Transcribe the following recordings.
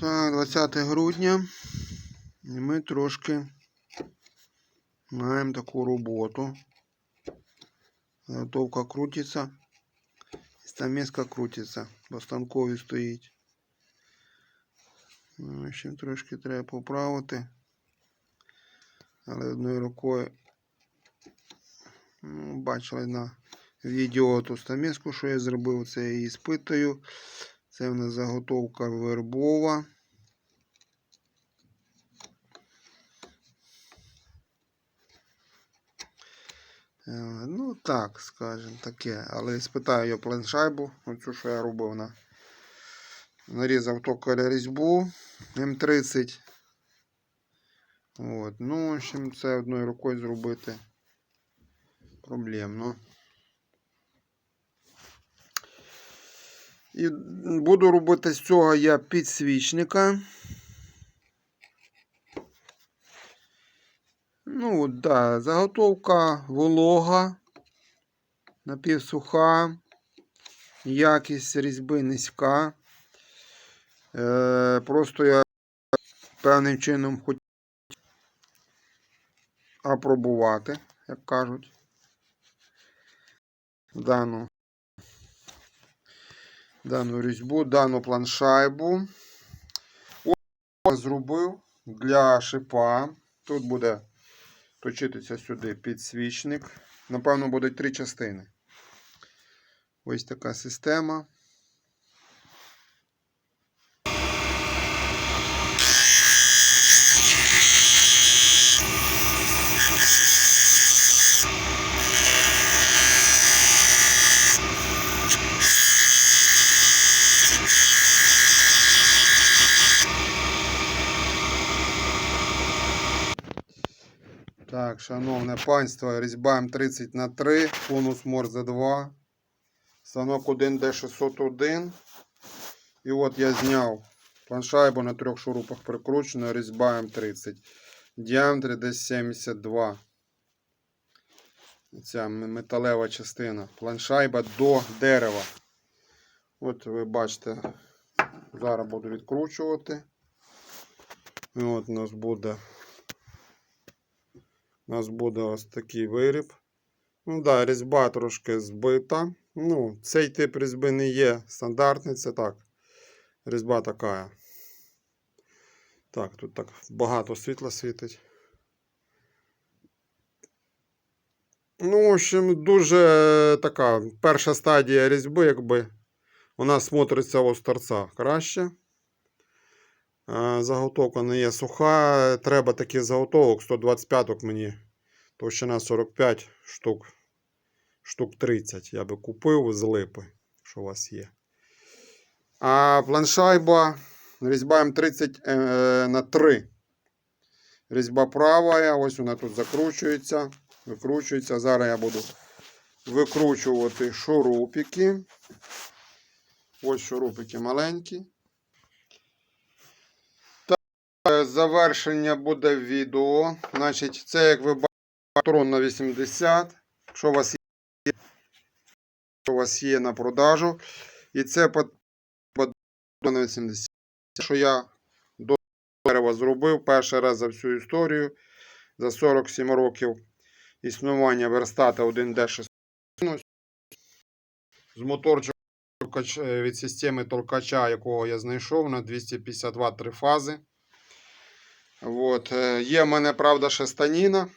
Так, 20 грудня. І ми трошки маємо таку роботу. Готовка крутиться. Стамеска крутиться, бо станкові стоїть. Ну, ще трошки треба поправити. Але одною рукою ну, бачили на відео ту стамеску, що я зробив. Це я її спитаю. Це в нас заготовка вербова. Е, Ну, так, скажем, таке. Але спитаю я планшайбу, оцю, що я робив на. Нарізав токаря різьбу М30. От. Ну, в общем, це одною рукою зробити проблемно. І буду робити з цього я підсвічника. Ну, от, да, заготовка волога, напівсуха, якість різьби низька. Е, просто я певним чином хотів апробувати, як кажуть, дану, дану різьбу, дану планшайбу. Ось зробив для шипа. Тут буде точитися сюди підсвічник. Напевно, будуть три частини. Ось така система. Так, шановне панство, різьба М30 на 3, конус Морзе 2, станок 1D601. І от я зняв планшайбу на трьох шурупах прикручена, різьба М30. Діаметр десь 72. Ця металева частина. Планшайба до дерева. От ви бачите, зараз буду відкручувати. І от у нас буде у нас буде ось такий виріб. Ну да, різьба трошки збита. Ну, цей тип різьби не є стандартний, це так. Різьба така. Так, тут так багато світла світить. Ну, в общем, дуже така перша стадія різьби, якби вона смотриться ось торця краще. Е, Заготовка не є суха. Треба таких заготовок. 125 мені. Товщина 45 штук. Штук 30. Я би купив з липи, що у вас є. А планшайба різьба М30 е, на 3. Різьба права. Ось вона тут закручується. Викручується. Зараз я буду викручувати шурупики. Ось шурупики маленькі. Е, Завершення буде відео. Значить, це, як ви бачите, патрон на 80. Якщо у вас є, якщо у вас є на продажу. І це патрон на 80. Що я до дерева зробив перший раз за всю історію. За 47 років існування верстата 1D6 з моторчиком від системи толкача, якого я знайшов на 250 Вт три фази. От. е, Є в мене, правда, ще станіна.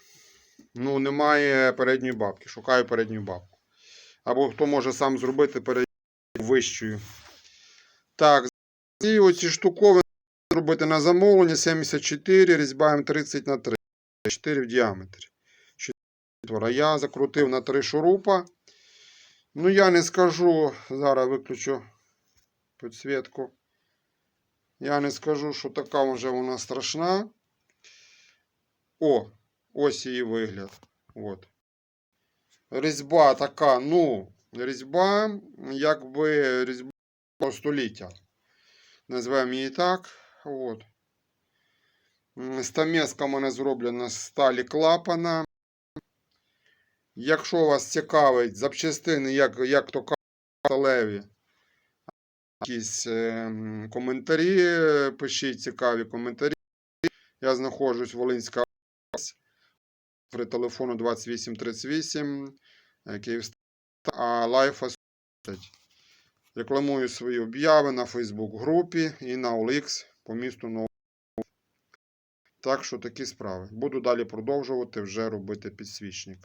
Ну, немає передньої бабки. Шукаю передню бабку. Або хто може сам зробити передню вищою. Так, і оці штуковини зробити на замовлення 74, різьба М30 на 3. 4 в діаметрі. Четверо. Я закрутив на 3 шурупа. Ну, я не скажу, зараз виключу підсвітку. Я не скажу, що така вже вона страшна. О, ось її вигляд. От. Різьба така, ну, різьба, якби різьба століття. Назвемо її так. От. Стамеска в мене зроблена з сталі клапана. Якщо вас цікавить запчастини, як, як то кажуть, якісь е, коментарі, пишіть цікаві коментарі. Я знаходжусь в Волинська при телефону 2838 Київста Київстар, а лайфа 40. Рекламую свої обяви на Facebook групі і на OLX по місту Нового. Так що такі справи. Буду далі продовжувати вже робити підсвічник.